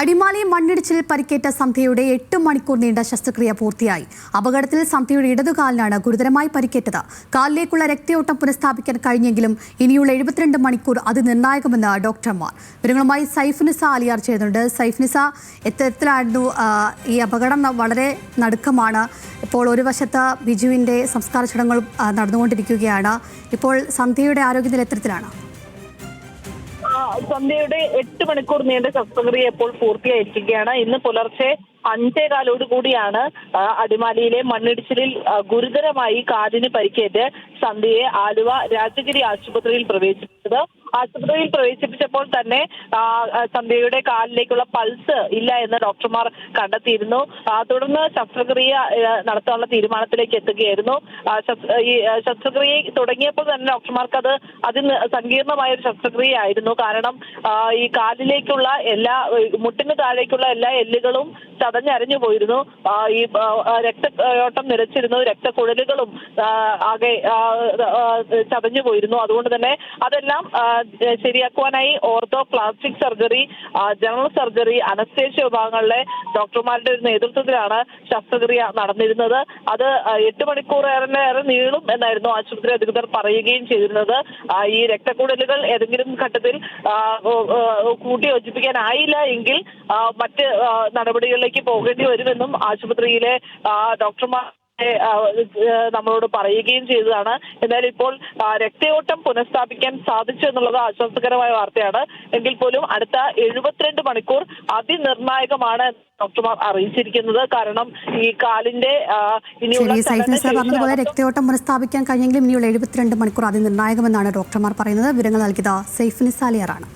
അടിമാലി മണ്ണിടിച്ചിലിൽ പരിക്കേറ്റ സന്ധ്യയുടെ എട്ട് മണിക്കൂർ നീണ്ട ശസ്ത്രക്രിയ പൂർത്തിയായി. അപകടത്തിൽ സന്ധ്യയുടെ ഇടതുകാലിനാണ് ഗുരുതരമായി പരിക്കേറ്റത്. കാലിലേക്കുള്ള രക്തയോട്ടം പുനഃസ്ഥാപിക്കാൻ കഴിഞ്ഞെങ്കിലും ഇനിയുള്ള എഴുപത്തിരണ്ട് മണിക്കൂർ അത് നിർണായകമെന്ന് ഡോക്ടർമാർ. വിവരങ്ങളുമായി സൈഫ്നിസ അലിയാർ ചെയ്യുന്നുണ്ട് സൈഫ്നിസ എത്തരത്തിലായിരുന്നു ഈ അപകടം വളരെ നടുക്കമാണ്. ഇപ്പോൾ ഒരു വശത്ത് ബിജുവിന്റെ സംസ്കാര ചടങ്ങുകൾ നടന്നുകൊണ്ടിരിക്കുകയാണ്. ഇപ്പോൾ സന്ധ്യയുടെ ആരോഗ്യനില എത്തരത്തിലാണ് സന്ധ്യയുടെ എട്ട് മണിക്കൂർ നീണ്ട ശസ്ത്രക്രിയ ഇപ്പോൾ പൂർത്തിയായിരിക്കുകയാണ്. ഇന്ന് പുലർച്ചെ അഞ്ചേകാലോട് കൂടിയാണ് അടിമാലിയിലെ മണ്ണിടിച്ചിലിൽ ഗുരുതരമായി കാലിന് പരിക്കേറ്റ് സന്ധ്യയെ ആലുവ രാജഗിരി ആശുപത്രിയിൽ പ്രവേശിപ്പിച്ചത്. ആശുപത്രിയിൽ പ്രവേശിപ്പിച്ചപ്പോൾ തന്നെ സന്ധ്യയുടെ കാലിലേക്കുള്ള പൾസ് ഇല്ല എന്ന് ഡോക്ടർമാർ കണ്ടെത്തിയിരുന്നു. തുടർന്ന് ശസ്ത്രക്രിയ നടത്താനുള്ള തീരുമാനത്തിലേക്ക് എത്തുകയായിരുന്നു. ഈ ശസ്ത്രക്രിയ തുടങ്ങിയപ്പോൾ തന്നെ ഡോക്ടർമാർക്ക് അത് അതിന് സങ്കീർണമായ ഒരു ശസ്ത്രക്രിയ ആയിരുന്നു കാരണം ഈ കാലിലേക്കുള്ള എല്ലാ മുട്ടിന് താഴേക്കുള്ള എല്ലാ എല്ലുകളും ചതഞ്ഞരഞ്ഞു പോയിരുന്നു. ഈ രക്തയോട്ടം നിലച്ചിരുന്നു രക്തക്കുഴലുകളും ആകെ ചതഞ്ഞു പോയിരുന്നു. അതുകൊണ്ട് തന്നെ അതെല്ലാം ശരിയാക്കുവാനായി ortho plastic surgery general surgery anaesthesia വിഭാഗങ്ങളിലെ ഡോക്ടർമാരുടെ ഒരു നേതൃത്വത്തിലാണ് ശസ്ത്രക്രിയ നടന്നിരുന്നത്. അത് എട്ട് മണിക്കൂറേറെ നീളും എന്നായിരുന്നു ആശുപത്രി അധികൃതർ പറയുകയും ചെയ്തിരുന്നത്. ഈ രക്തക്കുഴലുകൾ ഏതെങ്കിലും ഘട്ടത്തിൽ കൂട്ടി യോജിപ്പിക്കാനായില്ല എങ്കിൽ മറ്റ് നടപടികളിലേക്ക് പോകേണ്ടി വരുമെന്നും ആശുപത്രിയിലെ ഡോക്ടർമാർ നമ്മളോട് പറയുകയും ചെയ്തതാണ്. എന്നാൽ ഇപ്പോൾ രക്തയോട്ടം പുനഃസ്ഥാപിക്കാൻ സാധിച്ചു എന്നുള്ളത് ആശ്വാസകരമായ വാർത്തയാണ്. എങ്കിൽ പോലും അടുത്ത എഴുപത്തിരണ്ട് മണിക്കൂർ അതിനിർണായകമാണ് ഡോക്ടർമാർ അറിയിച്ചിരിക്കുന്നത്. കാരണം ഈ കാലിന്റെ പറഞ്ഞതുപോലെ രക്തയോട്ടം പുനഃസ്ഥാപിക്കാൻ കഴിഞ്ഞെങ്കിലും ഇനിയുള്ള എഴുപത്തിരണ്ട് മണിക്കൂർ അതിനിർണായകമെന്നാണ് ഡോക്ടർമാർ പറയുന്നത്. വിവരങ്ങൾ നൽകിയത് സൈഫ് അലിയാറാണ്